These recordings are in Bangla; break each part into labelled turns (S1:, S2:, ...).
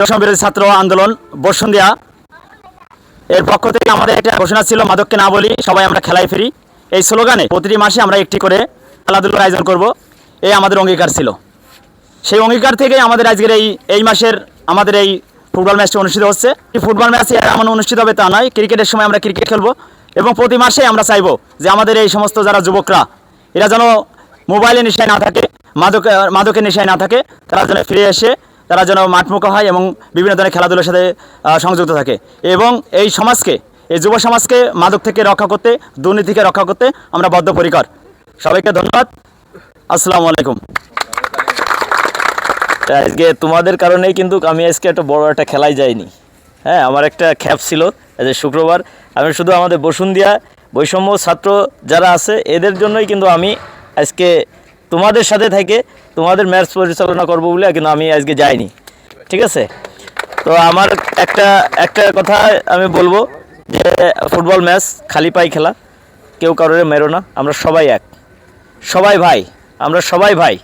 S1: বিরোধী ছাত্র আন্দোলন, বসুন্ধিয়া। এর পক্ষ থেকে আমাদের একটা ঘোষণা ছিল, মাদককে না বলি সবাই আমরা খেলায় ফিরি। এই স্লোগানে প্রতিটি মাসে আমরা একটি করে খেলাধুলার আয়োজন করব। এই আমাদের অঙ্গীকার ছিল। সেই অঙ্গীকার থেকেই আমাদের আজকের এই এই মাসের আমাদের এই ফুটবল ম্যাচটি অনুষ্ঠিত হচ্ছে। এই ফুটবল ম্যাচে এমন অনুষ্ঠিত হবে তা নয়, ক্রিকেটের সময় আমরা ক্রিকেট খেলব এবং প্রতি মাসে আমরা চাইব যে আমাদের এই সমস্ত যারা যুবকরা, এরা যেন মোবাইলে নেশায় না থাকে, মাদক, মাদকের নেশায় না থাকে, তারা যেন ফিরে এসে তারা যেন মাঠমুখো হয় এবং বিভিন্ন ধরনের খেলাধুলার সাথে সংযুক্ত থাকে। এবং এই সমাজকে, এই যুব সমাজকে মাদক থেকে রক্ষা করতে, দুর্নীতিকে রক্ষা করতে আমরা বদ্ধপরিকর। সবাইকে ধন্যবাদ। আসসালামু আলাইকুম।
S2: আজকে তোমাদের কারণেই কিন্তু আমি আজকে একটা বড় একটা খেলায় যাইনি। হ্যাঁ আমার একটা খ্যাপ ছিল আজ শুক্রবার। আমি শুধু আমাদের বসুন্ধিয়া বৈষম্য ছাত্র যারা আছে, এদের জন্যই কিন্তু আমি আজকে তোমাদের সাথে থেকে তোমাদের ম্যাচ পরিচালনা করব বলে কিন্তু আমি আজকে যাইনি। ঠিক আছে? তো আমার একটা একটা কথা আমি বলব যে ফুটবল ম্যাচ খালি পাই খেলা, কেউ কারোর মেরো না, আমরা সবাই এক। সবাই ভাই, আমরা সবাই ভাই,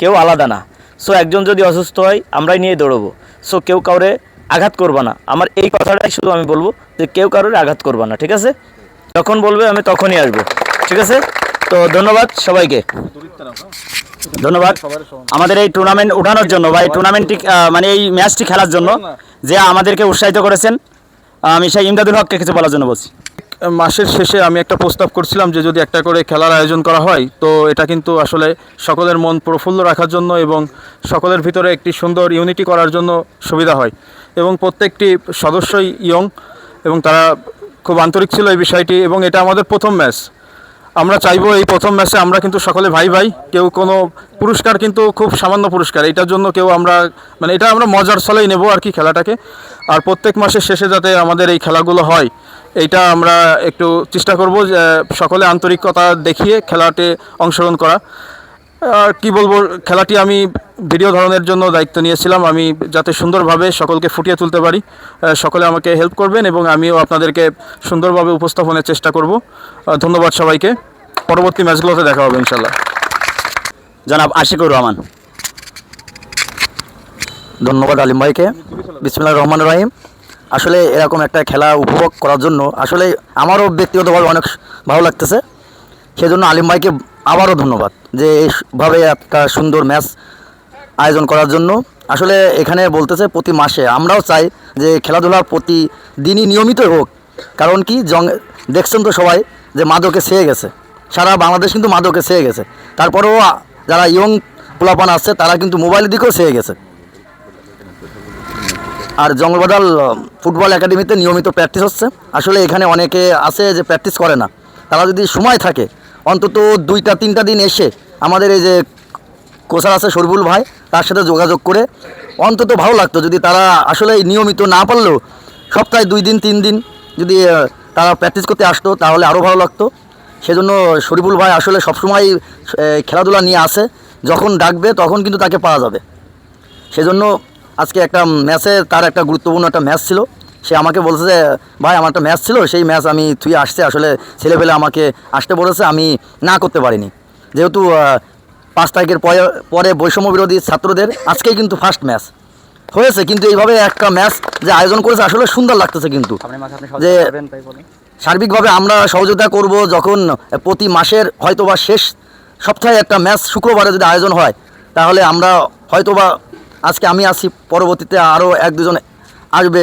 S2: কেউ আলাদা না। সো একজন যদি অসুস্থ হয়, আমরাই নিয়ে দৌড়বো। সো কেউ কাউরে আঘাত করবা না। আমার এই কথাটাই শুধু আমি বলব যে কেউ কারোর আঘাত করবা না, ঠিক আছে? যখন বলবে আমি তখনই আসব। ঠিক আছে? তো ধন্যবাদ সবাইকে।
S1: ধন্যবাদ। আমাদের এই টুর্নামেন্ট উঠানোর জন্য বা এই টুর্নামেন্টটি মানে এই ম্যাচটি খেলার জন্য যে আমাদেরকে উৎসাহিত করেছেন আমি সেই ইমদাদুল হককে কিছু বলার জন্য বলছি।
S3: মাসের শেষে আমি একটা প্রস্তাব করছিলাম যে যদি একটা করে খেলার আয়োজন করা হয়, তো এটা কিন্তু আসলে সকলের মন প্রফুল্ল রাখার জন্য এবং সকলের ভিতরে একটি সুন্দর ইউনিটি করার জন্য সুবিধা হয়। এবং প্রত্যেকটি সদস্যই ইয়ং এবং তারা খুব আন্তরিক ছিল এই বিষয়টি এবং এটা আমাদের প্রথম ম্যাচ আমরা চাইব এই প্রথম ম্যাচে আমরা কিন্তু সকলে ভাই ভাই, কেউ কোনো পুরস্কার কিন্তু খুব সামান্য পুরস্কার, এটার জন্য কেউ আমরা মানে এটা আমরা মজার ছলেই নেব আর কি খেলাটাকে। আর প্রত্যেক মাসের শেষে যাতে আমাদের এই খেলাগুলো হয় এইটা আমরা একটু চেষ্টা করব সকলে আন্তরিকতা দেখিয়ে খেলাতে অংশগ্রহণ করা। কি বলব, খেলাটি আমি ভিডিও ধরনের জন্য দায়িত্ব নিয়েছিলাম। আমি যাতে সুন্দরভাবে সকলকে ফুটিয়ে তুলতে পারি সকলে আমাকে হেল্প করবেন এবং আমিও আপনাদেরকে সুন্দরভাবে উপস্থাপনের চেষ্টা করব। ধন্যবাদ সবাইকে। পরবর্তী ম্যাচগুলোতে দেখা হবে ইনশাল্লাহ
S1: জনাব আশিকুর রহমান।
S4: ধন্যবাদ আলিম ভাইকে। বিসমুল্লাহ রহমান রহিম। আসলে এরকম একটা খেলা উপভোগ করার জন্য আসলে আমারও ব্যক্তিগতভাবে অনেক ভালো লাগতেছে। সেই জন্য আলিম ভাইকে আবারও ধন্যবাদ। যে এইভাবে একটা সুন্দর ম্যাচ আয়োজন করার জন্য। আসলে এখানে বলতেছে প্রতি মাসে। আমরাও চাই যে খেলাধুলা প্রতি দিনই নিয়মিত হোক। কারণ কি, জং দেখছেন তো সবাই যে মাদকে ছেয়ে গেছে। সারা বাংলাদেশ কিন্তু মাদকে ছেয়ে গেছে। তারপরেও যারা ইয়ং পোলাপান আছে, তারা কিন্তু মোবাইলের দিকেও ছেয়ে গেছে। আর জঙ্গলবাদাল ফুটবল একাডেমিতে নিয়মিত প্র্যাকটিস হচ্ছে। আসলে এখানে অনেকে আছে যে প্র্যাকটিস করে না। তারা যদি সময় থাকে অন্তত দুইটা, তিনটা দিন এসে আমাদের এই যে কোচার আছে শরীফুল ভাই, তার সাথে যোগাযোগ করে অন্তত ভালো লাগতো যদি তারা আসলে নিয়মিত না পারলেও সপ্তাহে দুই দিন, তিন দিন যদি তারা প্র্যাকটিস করতে আসতো, তাহলে আরও ভালো লাগতো। সেজন্য শরীফুল ভাই আসলে সবসময় খেলাধুলা নিয়ে আসে, যখন ডাকবে তখন কিন্তু তাকে পাওয়া যাবে। সেজন্য আজকে একটা ম্যাচে তার একটা গুরুত্বপূর্ণ একটা ম্যাচ ছিল। সে আমাকে বলছে যে ভাই আমার একটা ম্যাচ ছিল সেই ম্যাচ আমি তুই আসছে আসলে ছেলেপেলে আমাকে আসতে বলেছে আমি না করতে পারিনি। যেহেতু পাঁচ তারিখের পরে পরে বৈষম্য বিরোধী ছাত্রদের আজকেই কিন্তু ফার্স্ট ম্যাচ হয়েছে কিন্তু এইভাবে একটা ম্যাচ যে আয়োজন করেছে আসলে সুন্দর লাগতেছে কিন্তু। যে সার্বিকভাবে আমরা সহযোগিতা করব যখন প্রতি মাসের হয়তোবা শেষ সপ্তাহে একটা ম্যাচ শুক্রবারে যদি আয়োজন হয় তাহলে আমরা হয়তোবা আজকে আমি আসি পরবর্তীতে আরও এক দুজন আসবে।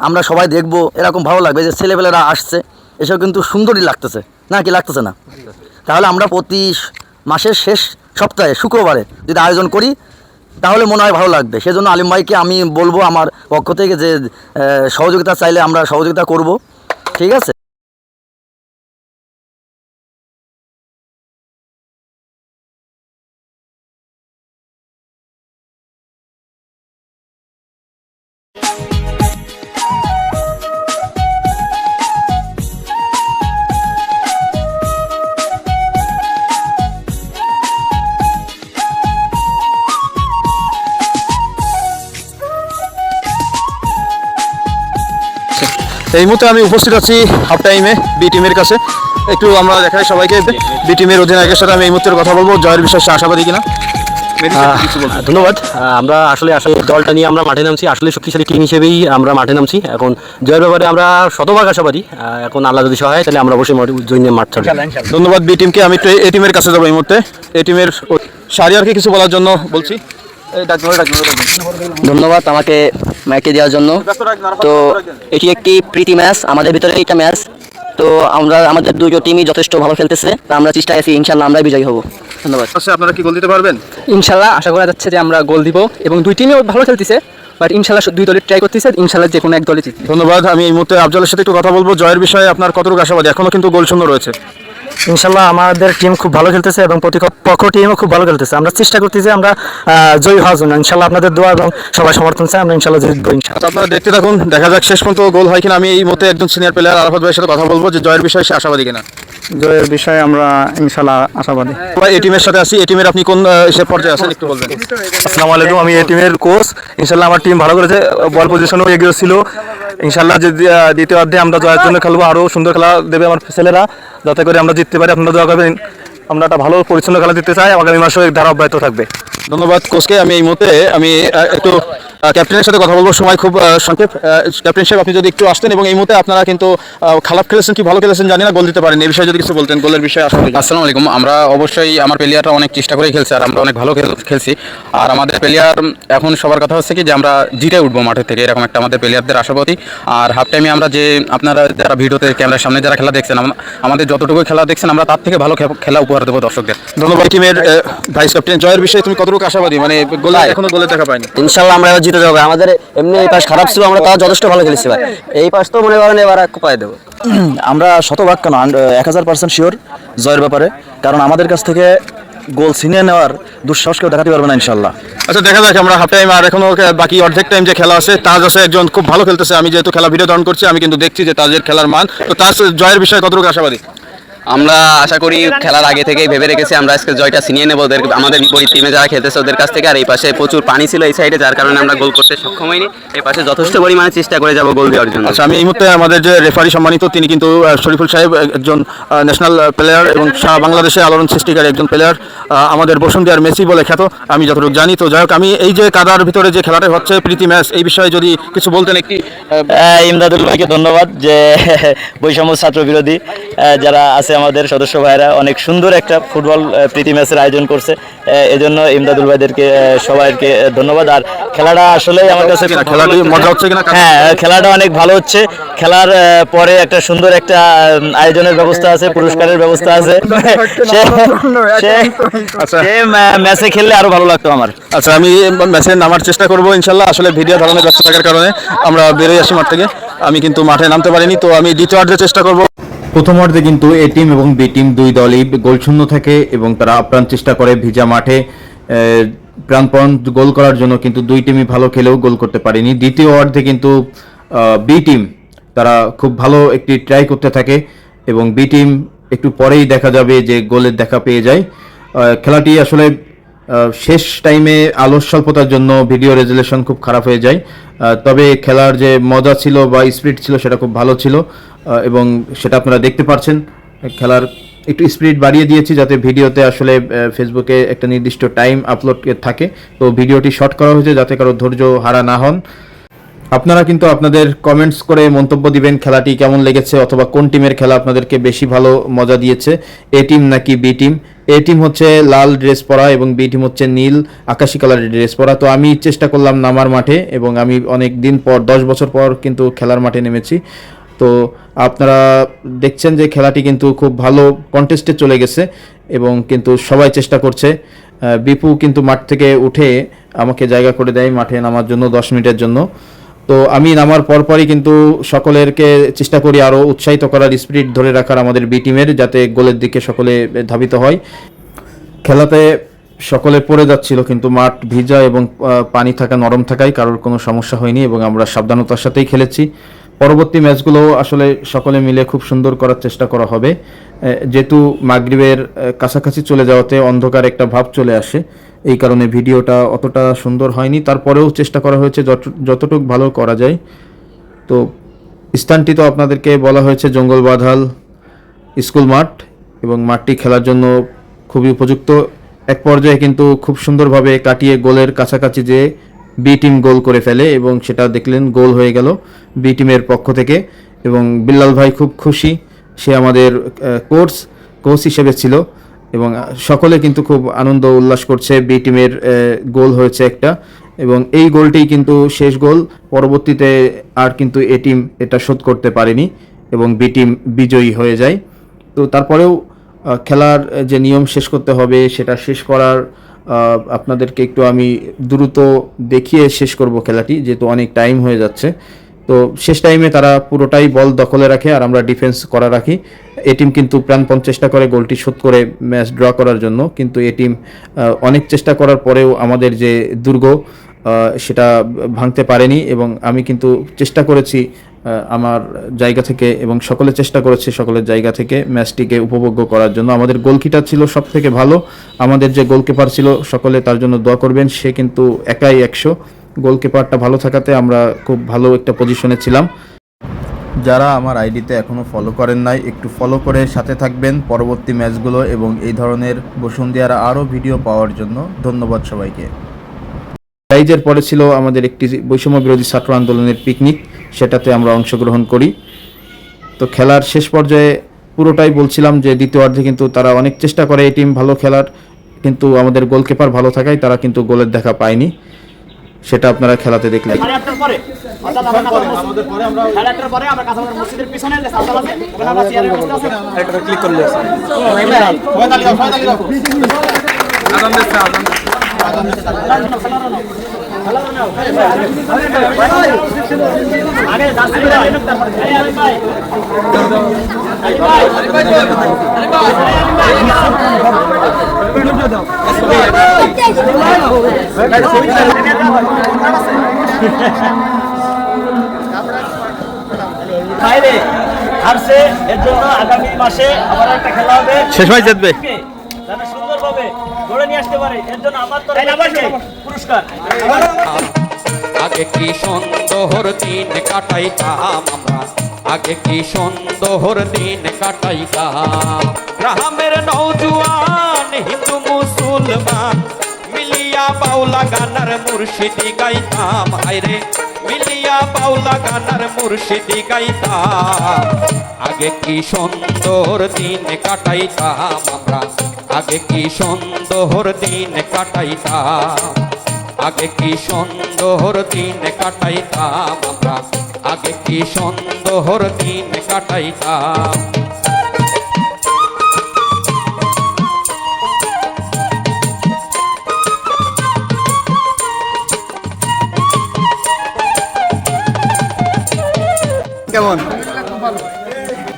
S4: আমরা সবাই দেখব, এরকম ভালো লাগবে যে ছেলেপেলেরা আসছে এসব কিন্তু সুন্দরই লাগতেছে, না কি লাগতেছে না? তাহলে আমরা প্রতি মাসের শেষ সপ্তাহে, শুক্রবারে যদি আয়োজন করি, তাহলে মনে হয় ভালো লাগবে। সেজন্য আলিম ভাইকে আমি বলব আমার পক্ষ থেকে যে সহযোগিতা চাইলে আমরা সহযোগিতা করব, ঠিক আছে?
S3: এই মুহূর্তে আমি উপস্থিত আছি হাফ টাইমে বি টিমের কাছে। একটু আমরা দেখাই সবাইকে বি টিমের অধিনায়কের সাথে আমি এই মুহূর্তে কথা বলব। জয়ের বিষয়ে সে আশাবাদী কিনা? বলবেন
S5: ধন্যবাদ। আমরা আসলে আসলে দলটা নিয়ে আমরা মাঠে নামছি। আসলে শক্তিশালী টিম হিসেবেই আমরা মাঠে নামছি। এখন জয়ের ব্যাপারে আমরা শতভাগ আশাবাদী। এখন আল্লাহ যদি সহায় তাহলে আমরা অবশ্যই মাঠ- জয় মাঠ ছাড়বো।
S3: ধন্যবাদ বি টিমকে আমি একটু এ টিমের কাছে যাব এই মুহূর্তে। এ টিমের শারিয়ারকে কিছু বলার জন্য বলছি।
S6: ধন্যবাদ আমাকে মাইকে দেওয়ার জন্য। তো এটি একটি প্রীতি ম্যাচ আমাদের ভিতরে এটা ম্যাচ। তো আমরা আমাদের দুটো টিমই যথেষ্ট ভালো খেলতেছে। তো আমরা চেষ্টা আছি ইনশাল্লাহ আমরা বিজয়ী হব। ধন্যবাদ।
S3: আচ্ছা আপনারা কি গোল দিতে পারবেন?
S7: ইনশাল্লাহ আশা করা যাচ্ছে যে আমরা গোল দিব। এবং দুই টিমও ভালো খেলতেছে বাট ইনশাল্লাহ দুই দলের ট্রাই করতেছে ইনশাল্লাহ যে কোনো এক দলে জিতবে।
S3: ধন্যবাদ আমি এই মুহূর্তে আফজালের সাথে একটু কথা বলব। জয়ের বিষয়ে আপনার কতটুকু আশাবাদী? এখনও কিন্তু গোল শূন্য রয়েছে।
S1: ইনশাল্লাহ আমাদের টিম খুব ভালো খেলতেছে এবং প্রতিপক্ষ টিমও খুব ভালো খেলতেছে। আমরা চেষ্টা করতেছি আমরা জয়ী হওয়ার জন্য। ইনশাল্লাহ আপনাদের দোয়া এবং সবাই সমর্থন চাই, আমরা ইনশাল্লাহ জিতবো ইনশাল্লাহ
S3: আচ্ছা আপনারা দেখতে থাকুন, দেখা যাক শেষ পর্যন্ত গোল হয় কিনা। আমি এই মতে একজন সিনিয়র প্লেয়ার আরাফাত ভাইয়ের সাথে কথা বলব যে জয়ের বিষয়ে সে আশাবাদী কিনা।
S1: জয়ের বিষয়ে আমরা ইনশাল্লাহ আশাবাদী।
S3: আমরা এই টিমের সাথে আছি। এই টিমের আপনি কোন পর্যায়ে আছেন একটু বলবেন।
S1: আসসালামু আলাইকুম আমি এই টিমের কোচ ইনশাল্লাহ আমার টিম ভালো করেছে বল পজিশনও এগিয়ে ছিল। ইনশাল্লাহ যে দ্বিতীয় অর্ধে আমরা জয়ের জন্য খেলব আরও সুন্দর খেলা দেবে আমার ছেলেরা। যাতে করে আমরা জিততে পারি আপনারা দোয়া করবেন। আমরা একটা ভালো পরিচ্ছন্ন খেলা দিতে চাই আগামী মাসেও ধারা অব্যাহত থাকবে।
S3: ধন্যবাদ কোচকে আমি এই মুহূর্তে আমি একটু ক্যাপ্টেনের সাথে কথা বলব। সময় খুব সংক্ষেপ। ক্যাপ্টেন সাহেব আপনি যদি একটু আসতেন এবং এই মুহূর্তে আপনারা কিন্তু খারাপ খেলেছেন কি ভালো খেলেছেন জানি না গোল দিতে পারেন এই বিষয়ে যদি কিছু বলতেন গোলের বিষয়ে আসলে।
S8: আসসালামু আলাইকুম। আমরা অবশ্যই আমার প্লেয়াররা অনেক চেষ্টা করে খেলছে আর আমরা অনেক ভালো খেলছি। আর আমাদের প্লেয়ার এখন সবার কথা হচ্ছে কি যে আমরা জিতে উঠবো মাঠের থেকে এরকম একটা আমাদের প্লেয়ারদের আশাবাদী। আর হাফ টাইমে আমরা যে আপনারা যারা ভিডিওতে ক্যামেরার সামনে যারা খেলা দেখছেন আমাদের যতটুকু খেলা দেখছেন আমরা তার থেকে ভালো খেলা উপহার দেবো দর্শকদের।
S3: ধন্যবাদ টিমের ভাইস ক্যাপ্টেন জয়ের বিষয়ে তুমি কতটুকু আশাবাদী? মানে গোলে এখনও গোলে দেখা পাইনি
S6: ইনশাল্লাহ আমরা এবার জিতে যাব আমাদের এমনি এই পাশ খারাপ ছিল আমরা তাও যথেষ্ট ভালো খেলেছি এবার এই পাশ তো মনে করেন এবার কোপায় দেবো।
S2: আমরা শতভাগ কেন? এক হাজার পার্সেন্ট শিওর জয়ের ব্যাপারে। কারণ আমাদের কাছ থেকে গোল ছিনিয়ে নেওয়ার দুঃসাহস কেউ দেখাতে পারবে না ইনশাল্লাহ
S3: আচ্ছা দেখা যাক আমরা হাফ টাইম আর এখনও বাকি অর্ধেক টাইম যে খেলা আছে তাজ আছে একজন খুব ভালো খেলতেছে। আমি যেহেতু খেলা ভিডিও ধারণ করছি আমি কিন্তু দেখছি যে তাজের খেলার মান। তো তাজ জয়ের বিষয়ে কতটুকু আশাবাদী?
S8: আমরা আশা করি খেলার আগে থেকেই ভেবে রেখেছি আমরা আজকে জয়টা ছিনিয়ে নেব ওদের আমাদের বিপরীত টিমে যারা খেলতেছে ওদের কাছ থেকে আর এই পাশে প্রচুর পানি ছিল এই সাইডে যার কারণে আমরা গোল করতে সক্ষম হইনি। এই পাশে যথেষ্ট পরিমাণে চেষ্টা করে যাব গোল দেওয়ার জন্য।
S3: আচ্ছা আমি এই মুহূর্তে আমাদের যে রেফারি সম্মানিত তিনি কিন্তু শরীফুল সাহেব একজন ন্যাশনাল প্লেয়ার এবং সারা বাংলাদেশে আলোড়ন সৃষ্টিকারী একজন প্লেয়ার আমাদের বসুন্ধী আর মেসি বলে খ্যাত। আমি যতটুকু জানি তো যাই হোক আমি এই যে কাদার ভিতরে যে খেলাটা হচ্ছে প্রীতি ম্যাচ এই বিষয়ে যদি কিছু বলতেন একটি
S2: ইমদাদুল ভাইকে ধন্যবাদ যে বৈষম্য ছাত্র বিরোধী যারা আছে আমাদের সদস্য ভাইরা অনেক সুন্দর একটা ফুটবল প্রীতি ম্যাচের আয়োজন করছে। এজন্য ইমদাদুল ভাইদেরকে সবাইকে ধন্যবাদ। আর খেলাটা আসলেই আমার কাছে? হ্যাঁ খেলাটা অনেক ভালো হচ্ছে। খেলার পরে একটা সুন্দর একটা আয়োজনের ব্যবস্থা আছে পুরস্কারের ব্যবস্থা আছে। সে-
S3: আচ্ছা।
S2: ম্যাচে খেললে আরও ভালো লাগতো আমার।
S3: আচ্ছা আমি ম্যাচে নামার চেষ্টা করব ইনশাল্লাহ আসলে ভিডিও ধারণে ব্যস্ত থাকার কারণে আমরা বেরোয় আসি মাঠ থেকে। আমি কিন্তু মাঠে নামতে পারিনি তো আমি দ্বিতীয় চেষ্টা করব।
S9: প্রথমার্ধে কিন্তু এ টিম এবং বি টিম দুই দলই গোলশূন্য থাকে এবং তারা আপ্রাণ চেষ্টা করে ভিজা মাঠে প্রাণপণ গোল করার জন্য কিন্তু দুই টিমই ভালো খেলেও গোল করতে পারেনি। দ্বিতীয় অর্ধে কিন্তু বি টিম তারা খুব ভালো একটি ট্রাই করতে থাকে এবং বি টিম একটু পরেই দেখা যাবে যে গোলের দেখা পেয়ে যায়। খেলাটি আসলে শেষ টাইমে আলোর স্বল্পতার জন্য ভিডিও রেজুলেশন খুব খারাপ হয়ে যায়। তবে খেলার যে মজা ছিল বা স্পিড ছিল সেটা খুব ভালো ছিল। এবং সেটা আপনারা দেখতে পারছেন। খেলার একটু স্পিড বাড়িয়ে দিয়েছি যাতে ভিডিওতে আসলে ফেসবুকে একটা নির্দিষ্ট টাইম আপলোড থাকে। তো ভিডিওটি শর্ট করা হয়েছে যাতে কারও ধৈর্য হারা না হন। আপনারা কিন্তু আপনাদের কমেন্টস করে মন্তব্য দিবেন, খেলাটি কেমন লেগেছে অথবা কোন টিমের খেলা আপনাদেরকে বেশি ভালো মজা দিয়েছে, এ টিম নাকি বি টিম? এ টিম হচ্ছে লাল ড্রেস পরা এবং বি টিম হচ্ছে নীল আকাশি কালারের ড্রেস পরা। তো আমি চেষ্টা করলাম নামার মাঠে এবং আমি অনেক দিন পর, দশ বছর পর কিন্তু খেলার মাঠে নেমেছি। তো আপনারা দেখছেন যে খেলাটি কিন্তু খুব ভালো কন্টেস্টে চলে গেছে এবং কিন্তু সবাই চেষ্টা করছে। বিপু কিন্তু মাঠ থেকে উঠে আমাকে জায়গা করে দেয় মাঠে নামার জন্য, দশ মিনিটের জন্য। তো আমি নামার পরপরই কিন্তু সকলেরকে চেষ্টা করি আরও উৎসাহিত করার স্পিরিট ধরে রাখার আমাদের বি টিমের যাতে গোলের দিকে সকলে ধাবিত হয়। খেলাতে সকলে পড়ে যাচ্ছিল, কিন্তু মাঠ ভিজা এবং পানি থাকা, নরম থাকায় কারোর কোনো সমস্যা হয়নি এবং আমরা সাবধানতার সাথেই খেলেছি। পরবর্তী ম্যাচগুলো আসলে সকলে মিলে খুব সুন্দর করার চেষ্টা করা হবে। যেহেতু মাগরিবের কাছাকাছি চলে যাওয়াতে অন্ধকার একটা ভাব চলে আসে। এই কারণে ভিডিওটা অতটা সুন্দর হয়নি। তারপরেও চেষ্টা করা হয়েছে যত- যতটুকু ভালো করা যায়। তো স্থানটি তো আপনাদেরকে বলা হয়েছে জঙ্গল বাঁধাল স্কুল মাঠ এবং মাঠটি খেলার জন্য খুবই উপযুক্ত। এক পর্যায়ে কিন্তু খুব সুন্দরভাবে কাটিয়ে গোলের কাছাকাছি যে বি টিম গোল করে ফেলে এবং সেটা দেখলেন গোল হয়ে গেল বি টিমের পক্ষ থেকে এবং বিল্লাল ভাই খুব খুশি। সে আমাদের কোর্স কোচ হিসেবে ছিল। এবং সকলে কিন্তু খুব আনন্দ উল্লাস করছে বি টিমের গোল হয়েছে একটা। এবং এই গোলটি কিন্তু শেষ গোল, পরবর্তীতে আর কিন্তু এ টিম এটা শোধ করতে পারেনি এবং বি টিম বিজয়ী হয়ে যায়। তো তারপরেও খেলার যে নিয়ম শেষ করতে হবে, সেটা শেষ করার আপনাদেরকে একটু আমি দ্রুত দেখিয়ে শেষ করব খেলাটি, যেহেতু অনেক টাইম হয়ে যাচ্ছে। তো শেষ টাইমে তারা পুরোটাই বল দখলে রাখে আর আমরা ডিফেন্স করা রাখি। এ টিম কিন্তু প্রাণপণ চেষ্টা করে গোলটি শোধ করে ম্যাচ ড্র করার জন্য। কিন্তু এ টিম অনেক চেষ্টা করার পরেও আমাদের যে দুর্গ সেটা ভাঙতে পারেনি এবং আমি কিন্তু চেষ্টা করেছি আমার জায়গা থেকে এবং সকলে চেষ্টা করেছে সকলের জায়গা থেকে ম্যাচটিকে উপভোগ্য করার জন্য। আমাদের গোলকিটার ছিল সব থেকে ভালো। আমাদের যে গোলকিপার ছিল, সকলে তার জন্য দোয়া করবেন। সে কিন্তু একাই একশো। গোলকিপারটা ভালো থাকাতে আমরা খুব ভালো একটা পজিশনে ছিলাম। যারা আমার আইডিতে এখনও ফলো করেন নাই একটু ফলো করে সাথে থাকবেন পরবর্তী ম্যাচগুলো এবং এই ধরনের বসুন্ধিয়ার আরও ভিডিও পাওয়ার জন্য। ধন্যবাদ সবাইকে। প্রাইজের পরে ছিল আমাদের একটি বৈষম্য বিরোধী ছাত্র আন্দোলনের পিকনিক সেটাতে আমরা অংশগ্রহণ করি। তো খেলার শেষ পর্যায়ে পুরোটাই বলছিলাম যে দ্বিতীয় অর্ধে কিন্তু তারা অনেক চেষ্টা করে এই টিম ভালো খেলার কিন্তু আমাদের গোলকিপার ভালো থাকায় তারা কিন্তু গোলের দেখা পায়নি। সেটা আপনারা খেলাতে দেখলেন।
S1: সাড়ে পরে আমরা সাড়ে পরে আমরা কাছাকাছি মসজিদের পিছনে যে সালসাল আমরা চেয়ারের ব্যবস্থা আছে। একটা ক্লিক
S2: বাইরে হারছে এর জন্য আগামী মাসে আবার একটা খেলা হবে
S3: শেষ ভাই জিতবে।
S2: সুন্দরভাবে ধরে নিয়ে আসতে পারে। এর জন্য আমার থেকে পুরস্কার
S10: আগে কি সুন্দর দিন কাটাইতাম আমরা? আগে কি সুন্দর দিন কাটাইতাম? গ্রামের নৌজুয়ান হিন্দু, মুসলমান, মিলিয়া বাউলা গানার মুর্শিদি গাইতাম। আইরে, মিলিয়া বাউলা গানার মুর্শিদি গাইতাম। আগে কি সুন্দর দিন কাটাইতাম আমরা? আগে কি সুন্দর দিন কাটাইতাম? আগে কি সুন্দর দিন কাটাইতাম আমরা? আগে কি সুন্দর দিন কাটাইতাম?
S3: কেমন?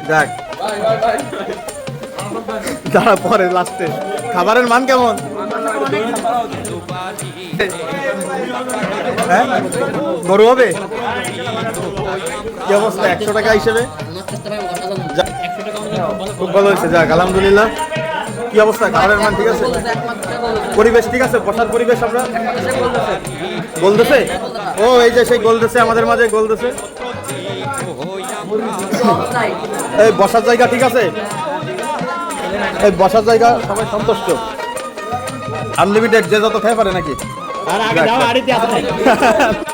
S3: যাক। দাঁড়া পরে লাস্টে খাবারের মান কেমন? হ্যাঁ? গরু হবে? কি অবস্থা? একশো টাকা হিসেবে? খুব ভালো হয়েছে। যাক, আলহামদুলিল্লাহ। কি অবস্থা? খাবারের মান ঠিক আছে? পরিবেশ ঠিক আছে? বসার পরিবেশ আমরা গোলদেশে? ও, এই যে সেই গোলদেশে, আমাদের মাঝে গোলদেশে। এই, বসার জায়গা ঠিক আছে? এই, বসার জায়গা সবাই সন্তুষ্ট। আনলিমিটেড যে যত খেয়ে পারে নাকি?
S1: আর আগে যাও আড়িতে আসে